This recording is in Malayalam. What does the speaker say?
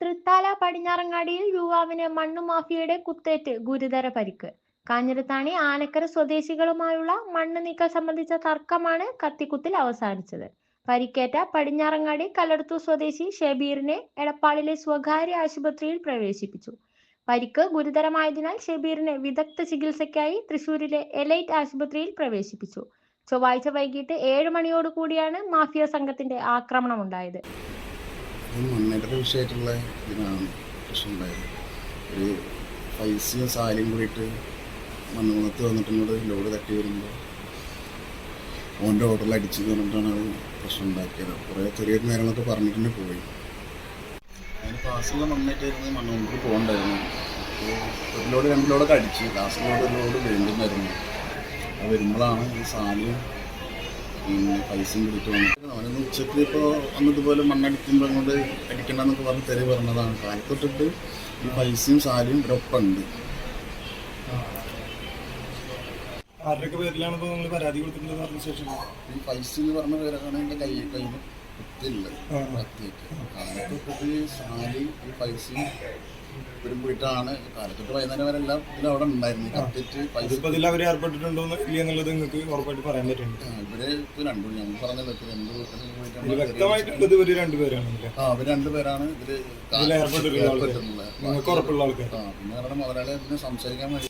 തൃത്താല പടിഞ്ഞാറങ്ങാടിയിൽ യുവാവിന് മണ്ണുമാഫിയയുടെ കുത്തേറ്റ് ഗുരുതര പരിക്ക്. കാഞ്ഞിരത്താണി ആനക്കര സ്വദേശികളുമായുള്ള മണ്ണ് നീക്കം സംബന്ധിച്ച തർക്കമാണ് കത്തിക്കുത്തിൽ അവസാനിച്ചത്. പരിക്കേറ്റ പടിഞ്ഞാറങ്ങാടി കല്ലടത്തൂർ സ്വദേശി ഷെബീറിനെ എടപ്പാളിലെ സ്വകാര്യ ആശുപത്രിയിൽ പ്രവേശിപ്പിച്ചു. പരിക്ക് ഗുരുതരമായതിനാൽ ഷെബീറിനെ വിദഗ്ധ ചികിത്സയ്ക്കായി തൃശൂരിലെ എലൈറ്റ് ആശുപത്രിയിൽ പ്രവേശിപ്പിച്ചു. ചൊവ്വാഴ്ച വൈകിട്ട് ഏഴ് മണിയോടുകൂടിയാണ് മാഫിയ സംഘത്തിന്റെ ആക്രമണം ഇത് മണ്ണേറ്റ വിഷയമായിട്ടുള്ള ഇതിനാണ് പ്രശ്നം ഉണ്ടായത് ഒരു പൈസയും സാലിയും കൂടിയിട്ട് മണ്ണുകുളത്ത് വന്നിട്ടുണ്ട് ലോഡ് തട്ടി വരുമ്പോൾ ഓന്റെ ഓർഡറിൽ അടിച്ചു തന്നിട്ടാണ് അത് പ്രശ്നം ഉണ്ടാക്കിയത് കുറേ ചെറിയ നേരങ്ങളൊക്കെ പറഞ്ഞിട്ടുണ്ട് പോയി. അതിന് പാസ്സുള്ള മണ്ണേറ്റായിരുന്നു മണ്ണുകൊണ്ടിട്ട് പോകണ്ടായിരുന്നു. അപ്പോൾ ഒരു ലോഡ് രണ്ട് ലോഡൊക്കെ അടിച്ച്. ക്ലാസ്സിലോട് ഒരു ലോഡ് വീണ്ടും വരുന്നു. അത് വരുമ്പോഴാണ് ഈ സാലിയും പിന്നെ പൈസയും വന്നിട്ട് അവനൊന്ന് ഉച്ചയ്ക്ക് ഇപ്പോൾ അന്നതുപോലെ മണ്ണടിക്കുമ്പോൾ അങ്ങോട്ട് അടിക്കണ്ടെന്നൊക്കെ പറഞ്ഞ് തെറി പറഞ്ഞതാണ്. കാലത്തൊട്ടിട്ട് ഈ പൈസയും സാരിയും ഒരൊപ്പുണ്ട് ആരുടെയൊക്കെ പേരിലാണ് ഇപ്പോൾ നിങ്ങൾ പരാതി കൊടുത്തിട്ടുള്ളത് പറഞ്ഞ ശേഷം? ഈ പൈസ എന്ന് പറഞ്ഞ പേരാണ് എന്റെ കൈ കയ്യിൽ കുത്തില്ല കത്തിയൊക്കെ കാലത്തൊട്ടിട്ട് സാലി ഈ പൈസയും ഇവരും പോയിട്ടാണ് കാലത്തൊട്ട് വൈകുന്നേരം വരെ എല്ലാം അവിടെ ഉണ്ടായിരുന്നു. കത്തിട്ട് പൈസ ഇതിൽ അവർ ഏർപ്പെട്ടിട്ടുണ്ടോ ഇല്ല എന്നുള്ളത് നിങ്ങൾക്ക് ഉറപ്പായിട്ട് പറയാൻ പറ്റുന്നുണ്ട്. ഇവർ ഇപ്പൊ രണ്ടു ഞങ്ങൾ പറഞ്ഞല്ലോ ഇപ്പൊ രണ്ട് വീട്ടിൽ ഇതിൽ പോയിട്ടാണ് വ്യക്തമായിട്ടുള്ളത് ഇവർ രണ്ടുപേരാണ് ആ ഇവർ രണ്ടുപേരാണ് ഇതിൽ ഇതിൽ ഏർപ്പെട്ടിട്ടുള്ള ആൾക്കാർ ഏർപ്പെട്ടിട്ടുള്ളത്. നിങ്ങൾക്ക് ഉറപ്പുള്ള ആൾക്കാർ ആ പിന്നെ അവരുടെ മുതലാളി അതിന് സംസാരിക്കാൻ വേണ്ടി